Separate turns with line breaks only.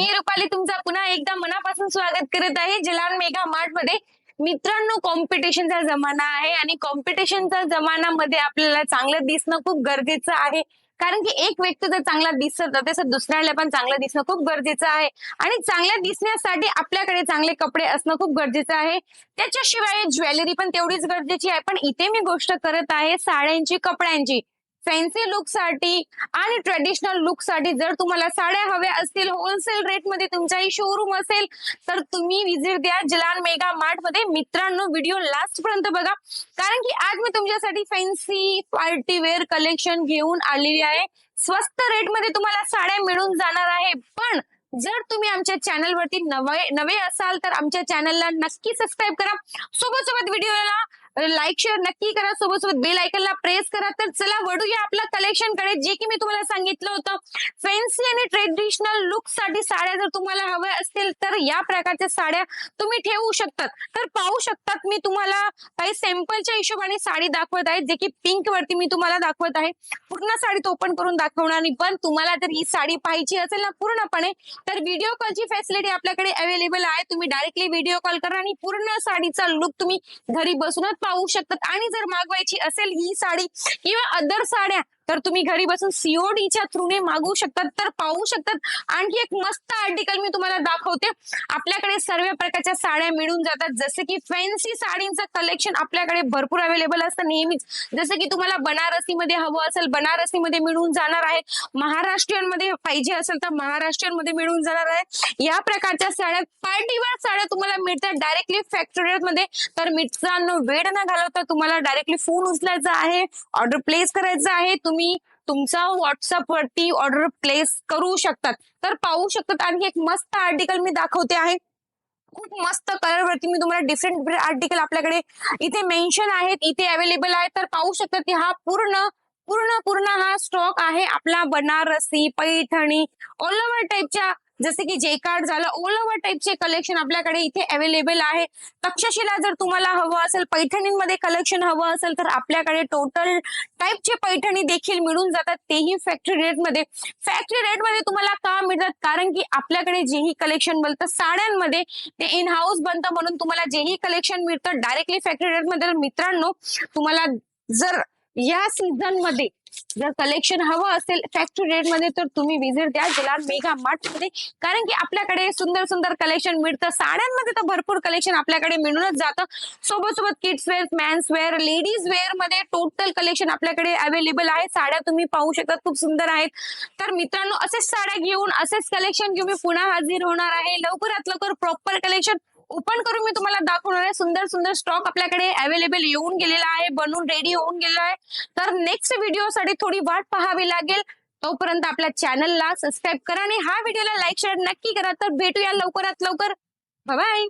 मी रुपाली तुमचा पुन्हा एकदा मनापासून स्वागत करत आहे. जलान मेगा मार्टमध्ये मित्रांनो कॉम्पिटिशनचा जमाना आहे आणि कॉम्पिटिशनच्या जमान्यामध्ये आपल्याला चांगलं दिसणं खूप गरजेचं आहे. कारण की एक व्यक्ती जर चांगला दिसत तसं दुसऱ्याला पण चांगलं दिसणं खूप गरजेचं आहे. आणि चांगल्या दिसण्यासाठी आपल्याकडे चांगले कपडे असणं खूप गरजेचं आहे. त्याच्याशिवाय ज्वेलरी पण तेवढीच गरजेची आहे. पण इथे मी गोष्ट करत आहे साड्यांची कपड्यांची. फॅन्सी लुकसाठी आणि ट्रेडिशनल लुकसाठी जर तुम्हाला साड्या हव्या असतील होलसेल रेटमध्ये तुमचाही शोरूम असेल तर तुम्ही विजिट द्या जलान मेगा मार्टमध्ये. मित्रांनो व्हिडिओ लास्ट पर्यंत बघा. कारण की आज मी तुमच्यासाठी फॅन्सी पार्टीवेअर कलेक्शन घेऊन आलेली आहे. स्वस्त रेटमध्ये तुम्हाला साड्या मिळून जाणार आहे. पण जर तुम्ही आमच्या चॅनलवरती नवे नवे असाल तर आमच्या चॅनलला नक्की सबस्क्राईब करा. सोबत सोबत व्हिडिओला लाईक शेअर नक्की करा. सोबत सोबत बेल आयकनला प्रेस करा. तर चला वळूया आपल्या कलेक्शनकडे. जे की मी तुम्हाला सांगितलं होतं फॅन्सी आणि ट्रेडिशनल लुकसाठी साड्या जर तुम्हाला हव्या असतील तर या प्रकारच्या साड्या तुम्ही ठेवू शकतात. तर पाहू शकतात मी तुम्हाला काही सॅम्पलच्या हिशोबाने साडी दाखवत आहे जे की पिंक वरती मी तुम्हाला दाखवत आहे. पूर्ण साडी ओपन करून दाखवणार नाही पण तुम्हाला जर ही साडी पाहिजे असेल ना पूर्णपणे तर व्हिडिओ कॉलची फॅसिलिटी आपल्याकडे अवेलेबल आहे. तुम्ही डायरेक्टली व्हिडिओ कॉल करा आणि पूर्ण साडीचा लुक तुम्ही घरी बसूनच पाहू शकतात. आणि जर मागवायची असेल ही साडी किंवा अदर साड्या तर तुम्ही घरी बसून सीओडीच्या थ्रूने मागवू शकतात तर पाहू शकतात. आणखी एक मस्त आर्टिकल मी तुम्हाला दाखवते. आपल्याकडे सर्व प्रकारच्या साड्या मिळून जातात. जसे की फॅन्सी साडींचं कलेक्शन आपल्याकडे भरपूर अवेलेबल असतं नेहमीच. जसं की तुम्हाला बनारसी मध्ये हवं असेल बनारसी मध्ये मिळून जाणार आहे. महाराष्ट्रीयनमध्ये पाहिजे असेल तर महाराष्ट्रीयनमध्ये मिळून जाणार आहे. या प्रकारच्या साड्या पार्टीवर साड्या तुम्हाला मिळतात डायरेक्टली फॅक्टरी मध्ये. तर मित्रांनो वेळ न घालवता तुम्हाला डायरेक्टली फोन उचलायचा आहे. ऑर्डर प्लेस करायचं आहे. तुम्ही तुमचा व्हॉट्सअप वरती ऑर्डर प्लेस करू शकतात. तर पाहू शकतात. आणखी एक मस्त आर्टिकल मी दाखवते आहे. खूप मस्त कलर वरती मी तुम्हाला डिफरंट डिफरंट आर्टिकल आपल्याकडे इथे मेन्शन आहेत इथे अवेलेबल आहेत तर पाहू शकतात की हा पूर्ण पूर्ण पूर्ण हा स्टॉक आहे आपला बनारसी पैठणी ऑल ओव्हर टाईपच्या जसे की जे कार्ड झालं ऑल ओव्हर टाईपचे कलेक्शन आपल्याकडे इथे अवेलेबल आहे. तक्षशिला जर तुम्हाला हवं असेल पैठणींमध्ये कलेक्शन हवं असेल तर आपल्याकडे टोटल टाईपचे पैठणी देखील मिळून जातात. तेही फॅक्टरी रेटमध्ये फॅक्टरी रेटमध्ये तुम्हाला का मिळतात? कारण की आपल्याकडे जेही कलेक्शन बनतं साड्यांमध्ये ते इन हाऊस बनतं म्हणून तुम्हाला जेही कलेक्शन मिळतं डायरेक्टली फॅक्टरी रेटमध्ये मित्रांनो तुम्हाला जर या सीझनमध्ये जर कलेक्शन हवं असेल फॅक्टरी रेटमध्ये तर तुम्ही विजिट द्या. जलाल मेगा मार्टमध्ये. कारण की आपल्याकडे सुंदर सुंदर कलेक्शन मिळतं. साड्यांमध्ये तर भरपूर कलेक्शन आपल्याकडे मिळूनच जातं. सोबत सोबत kids wear men's wear ladies वेअरमध्ये total collection आपल्याकडे अवेलेबल आहे. साड्या तुम्ही पाहू शकता खूप सुंदर आहेत. तर मित्रांनो असेच साड्या घेऊन असेच कलेक्शन घेऊन मी पुन्हा हाजीर होणार आहे. लवकरात लवकर प्रॉपर कलेक्शन ओपन करून मी तुम्हाला दाखवणार आहे. सुंदर सुंदर स्टॉक आपल्याकडे अवेलेबल येऊन गेलेला आहे बनून रेडी होऊन गेला आहे. तर नेक्स्ट व्हिडिओसाठी थोडी वाट पाहावी लागेल. तोपर्यंत आपल्या चॅनलला सबस्क्राईब करा आणि हा व्हिडिओला लाईक शेअर नक्की करा. तर भेटूया लवकरात लवकर. बाय